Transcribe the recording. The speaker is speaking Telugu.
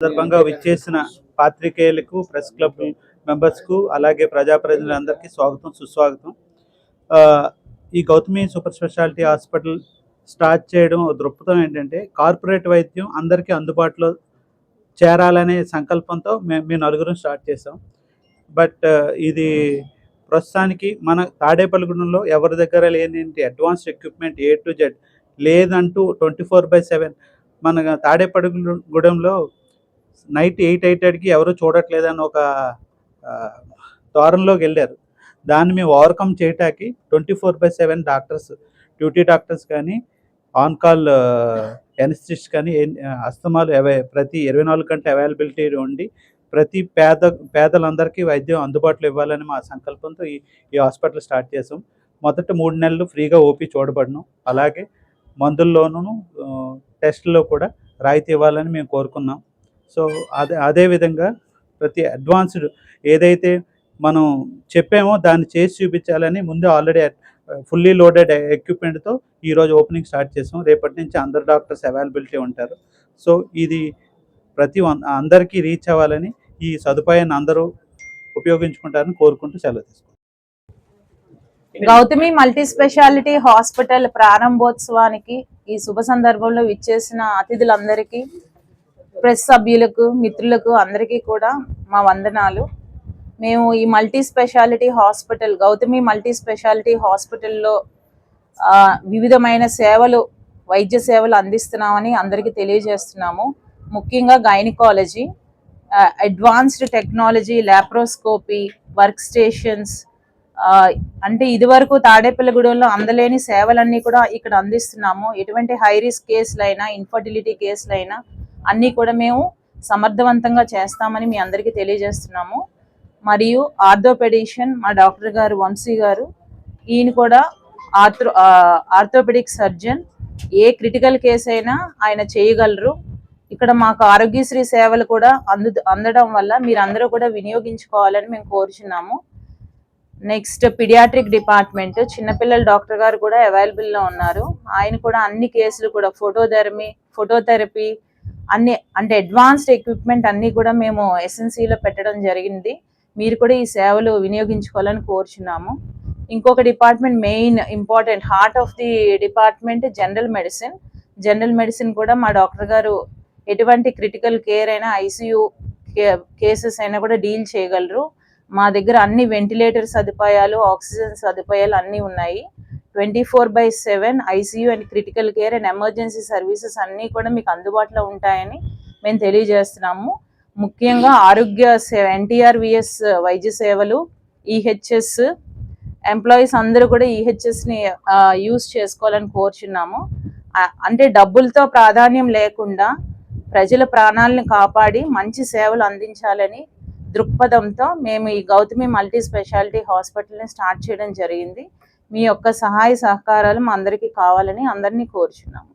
సందర్భంగా విచ్చేసిన పాత్రికేయులకు ప్రెస్ క్లబ్ మెంబర్స్కు అలాగే ప్రజాప్రతినిధులందరికీ స్వాగతం సుస్వాగతం. ఈ Gautami super speciality hospital start చేయడం దృక్పథం ఏంటంటే కార్పొరేట్ వైద్యం అందరికీ అందుబాటులో చేరాలనే సంకల్పంతో మేము మీ నలుగురం స్టార్ట్ చేసాం బట్ ఇది ప్రస్తుతానికి మన తాడేపల్లిగూడెంలో ఎవరి దగ్గర లేనింటి advanced equipment A to Z లేదంటూ ట్వంటీ ఫోర్ బై సెవెన్ మన తాడేపల్లిగూడెంలో నైట్ ఎయిట్ ఎయిట్కి ఎవరు చూడట్లేదని ఒక ద్వారంలోకి వెళ్ళారు. దాన్ని మేము ఓవర్కమ్ చేయటానికి twenty four by seven doctors duty doctors కానీ ఆన్ కాల్ ఎనస్టిస్ట్ కానీ ఎన్- అస్తమాలు అవై ప్రతి ఇరవై నాలుగు గంటల అవైలబిలిటీ ఉండి ప్రతి పేద పేదలందరికీ వైద్యం అందుబాటులో ఇవ్వాలని మా సంకల్పంతో ఈ ఈ హాస్పిటల్ స్టార్ట్ చేసాం మొదట మూడు నెలలు ఫ్రీగా ఓపీ చూడబడను అలాగే మందుల్లోనూ టెస్ట్లో కూడా రాయితీ ఇవ్వాలని మేము కోరుకున్నాం. సో అదే అదే విధంగా ప్రతి అడ్వాన్స్డ్ ఏదైతే మనం చెప్పామో దాన్ని చేసి చూపించాలని ముందే ఆల్రెడీ ఫుల్లీ లోడెడ్ ఎక్విప్మెంట్తో ఈరోజు ఓపెనింగ్ స్టార్ట్ చేసాం. రేపటి నుంచి అందరు డాక్టర్స్ అవైలబిలిటీ ఉంటారు. సో ఇది ప్రతి వన్- అందరికీ రీచ్ అవ్వాలని ఈ సదుపాయాన్ని అందరూ ఉపయోగించుకుంటారని కోరుకుంటూ సెలవు తీసుకుంటాం గౌతమి మల్టీ స్పెషాలిటీ హాస్పిటల్ ప్రారంభోత్సవానికి ఈ శుభ సందర్భంలో విచ్చేసిన అతిథులందరికీ ప్రెస్ సభ్యులకు మిత్రులకు అందరికీ కూడా మా వందనాలు. మేము ఈ multi speciality hospital Gautami multi speciality హాస్పిటల్లో వివిధమైన సేవలు వైద్య సేవలు అందిస్తున్నామని అందరికీ తెలియజేస్తున్నాము. ముఖ్యంగా gynaecology advanced technology laparoscopy work stations అంటే ఇదివరకు తాడేపల్లిగూడెంలో అందలేని సేవలన్నీ కూడా ఇక్కడ అందిస్తున్నాము. ఎటువంటి హై రిస్క్ కేసులైనా ఇన్ఫర్టిలిటీ కేసులైనా అన్నీ కూడా మేము సమర్థవంతంగా చేస్తామని మీ అందరికీ తెలియజేస్తున్నాము. మరియు ఆర్థోపెడిషియన్ మా డాక్టర్ గారు వంశీ గారు ఈయన కూడా ఆర్థో ఆర్థోపెడిక్ సర్జన్. ఏ క్రిటికల్ కేసు అయినా ఆయన చేయగలరు. ఇక్కడ మాకు ఆరోగ్యశ్రీ సేవలు కూడా అందు అందడం వల్ల మీరందరూ కూడా వినియోగించుకోవాలని మేము కోరుచున్నాము. Next paediatric department. చిన్నపిల్లల డాక్టర్ గారు కూడా అవైలబుల్లో ఉన్నారు. ఆయన కూడా అన్ని కేసులు కూడా ఫోటోథెరమీ ఫోటోథెరపీ అన్ని అంటే అడ్వాన్స్డ్ ఎక్విప్మెంట్ అన్ని కూడా మేము ఎస్ఎన్సీలో లో పెట్టడం జరిగింది. మీరు కూడా ఈ సేవలు వినియోగించుకోవాలని కోరుచున్నాము. ఇంకొక department main important heart of the department general medicine general medicine కూడా మా డాక్టర్ గారు ఎటువంటి క్రిటికల్ కేర్ అయినా ఐసీయూ కేసెస్ అయినా కూడా డీల్ చేయగలరు. మా దగ్గర అన్ని వెంటిలేటర్ సదుపాయాలు ఆక్సిజన్ సదుపాయాలు అన్నీ ఉన్నాయి. Twenty four by seven ICU and critical care and emergency services అన్నీ కూడా మీకు అందుబాటులో ఉంటాయని మేము తెలియజేస్తున్నాము. ముఖ్యంగా ఆరోగ్య సేవ ఎన్టీఆర్విఎస్ వైద్య సేవలు ఈహెచ్ఎస్ ఎంప్లాయీస్ అందరూ కూడా ఈహెచ్ఎస్ని యూజ్ చేసుకోవాలని కోరుచున్నాము. అంటే డబ్బులతో ప్రాధాన్యం లేకుండా ప్రజల ప్రాణాలను కాపాడి మంచి సేవలు అందించాలని దృక్పథంతో మేము ఈ గౌతమి మల్టీ స్పెషాలిటీ హాస్పిటల్ని స్టార్ట్ చేయడం జరిగింది. మీ యొక్క సహాయ సహకారాలు మా అందరికీ కావాలని అందరినీ కోరుచున్నాము.